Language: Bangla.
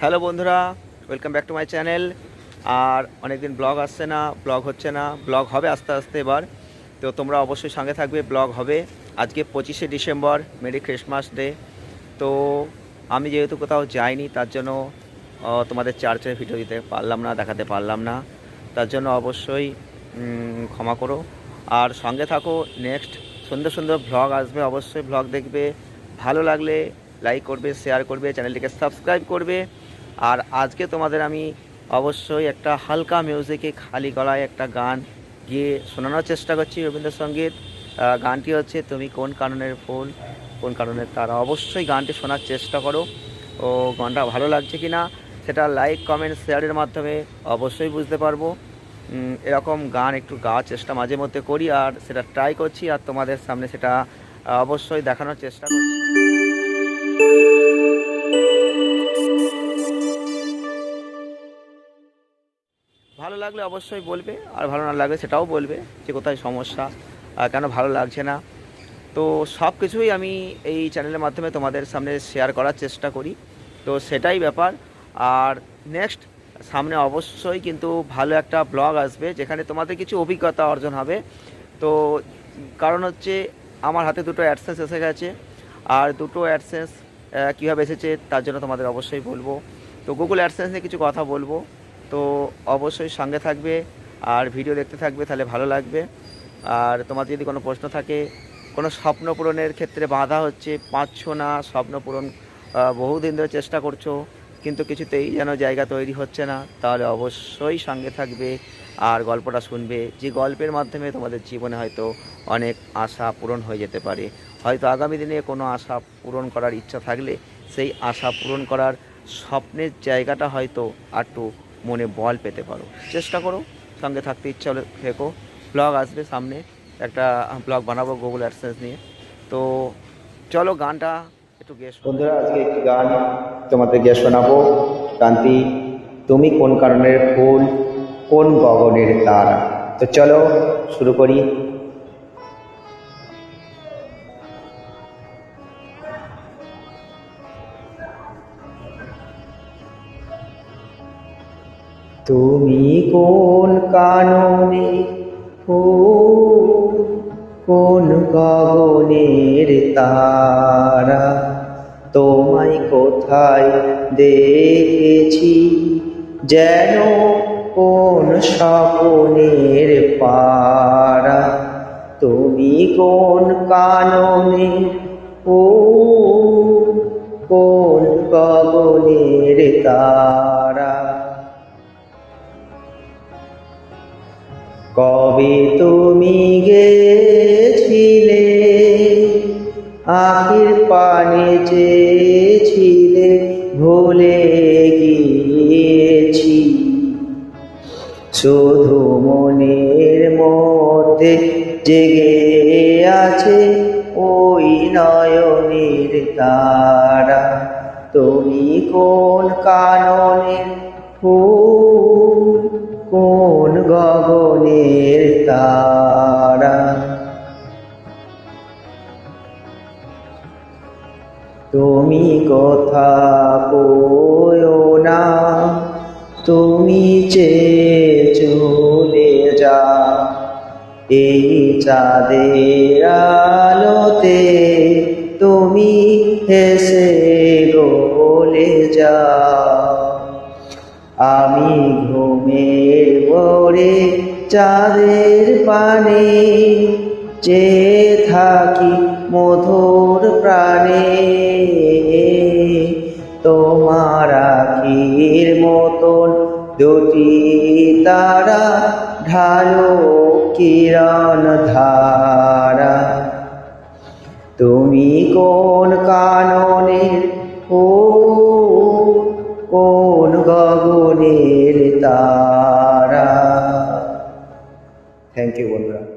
হ্যালো বন্ধুরা welcome back to my channel আর অনেকদিন ব্লগ আসছে না ব্লগ হচ্ছে না ব্লগ হবে আস্তে আস্তে এবার। তো তোমরা অবশ্যই সঙ্গে থাকবে ব্লগ হবে। আজকে পঁচিশে ডিসেম্বর মেরি ক্রিসমাস ডে তো আমি যেহেতু কোথাও যাইনি, তার জন্য তোমাদের চার্চের ভিডিও দিতে পারলাম না, দেখাতে পারলাম না। তার জন্য অবশ্যই ক্ষমা করো। আর সঙ্গে থাকো নেক্সট সুন্দর সুন্দর ব্লগ আসবে, অবশ্যই ব্লগ দেখবে। ভালো লাগলে লাইক করবে শেয়ার করবে চ্যানেলটিকে সাবস্ক্রাইব করবে। আর আজকে তোমাদের আমি অবশ্যই একটা হালকা মিউজিকে খালি গলায় একটা গান গিয়ে শোনানোর চেষ্টা করছি রবীন্দ্রসঙ্গীত। গানটি হচ্ছে, তুমি কোন কারণের ফুল, কোন কারণের তারা? অবশ্যই গানটি শোনার চেষ্টা করো। ও, গানটা ভালো লাগছে কি না সেটা লাইক কমেন্ট শেয়ারের মাধ্যমে অবশ্যই বুঝতে পারব। এরকম গান একটু গাওয়ার চেষ্টা মাঝে মধ্যে করি আর সেটা ট্রাই করছি আর তোমাদের সামনে সেটা অবশ্যই দেখানোর চেষ্টা করছি। ভালো লাগলে অবশ্যই বলবে, আর ভালো না লাগলে সেটাও বলবে যে কোথায় সমস্যা কেন ভালো লাগছে না। তো সব কিছুই আমি এই চ্যানেলের মাধ্যমে তোমাদের সামনে শেয়ার করার চেষ্টা করি। তো সেটাই ব্যাপার। আর নেক্সট সামনে অবশ্যই কিন্তু ভালো একটা ব্লগ আসবে, যেখানে তোমাদের কিছু অভিজ্ঞতা অর্জন হবে। তো কারণ হচ্ছে আমার হাতে দুটো অ্যাডসেন্স এসে গেছে, আর দুটো অ্যাডসেন্স কীভাবে এসেছে তার জন্য তোমাদের অবশ্যই বলব। তো গুগল অ্যাডসেন্স নিয়ে কিছু কথা বলব। তো অবশ্যই সঙ্গে থাকবে আর ভিডিও দেখতে থাকবে, তাহলে ভালো লাগবে। আর তোমার যদি কোনো প্রশ্ন থাকে, কোনো স্বপ্ন পূরণের ক্ষেত্রে বাধা হচ্ছে, পাচ্ছ না স্বপ্ন পূরণ বহুদিন ধরে চেষ্টা করছ, কিন্তু কিছুতেই যেন জায়গা তৈরি হচ্ছে না, তাহলে অবশ্যই সঙ্গে থাকবে আর গল্পটা শুনবে, যে গল্পের মাধ্যমে তোমাদের জীবনে হয়তো অনেক আশা পূরণ হয়ে যেতে পারে। হয়তো আগামী দিনে কোনো আশা পূরণ করার ইচ্ছা থাকলে, সেই আশা পূরণ করার স্বপ্নের জায়গাটা হয়তো একটু মনে বল পেতে পারো। চেষ্টা করো, সঙ্গে থাকতে ইচ্ছা হলে থেকো। ব্লগ আসবে সামনে, একটা ব্লগ বানাবো গুগল অ্যাডসেন্স নিয়ে। তো চলো গানটা একটু গেস বন্ধুরা, আজকে একটি গান তোমাদের গিয়ে শোনাবো। কান্তি তুমি কোন কারণের ফুল, কোন গগনের তারা? তো চলো শুরু করি। তুমি কোন কাননে ফুল কোন গগনের তারা? তোমায় কোথায় দেখেছি যেন কোন স্বপনের পারা? তুমি কোন কাননে ফুল কোন গগনের তারা? কবে তুমি গেছিলে? আখির পানে চেয়েছিলে, ভুলে গিয়েছি। শুধু মনের মধ্যে জেগে আছে ওই নয়নের তারা। তুমি কোন কাননের ফুল কোন গগনের তারা? তুমি কথা কয়ো না, তুমি চেয়ে চলে যা। এই চাঁদের আলোতে তুমি হেসে গলে যা। আমি ঘুমের ভোরে চাঁদের পানে যে থাকি মধুর প্রাণে। তোমার আখির মতন দুটি তারা, ঢালো কিরণ ধারা। তুমি কোন কাননের ফুল কোন গগনের তারা। থ্যাংক ইউ বন্ধুরা।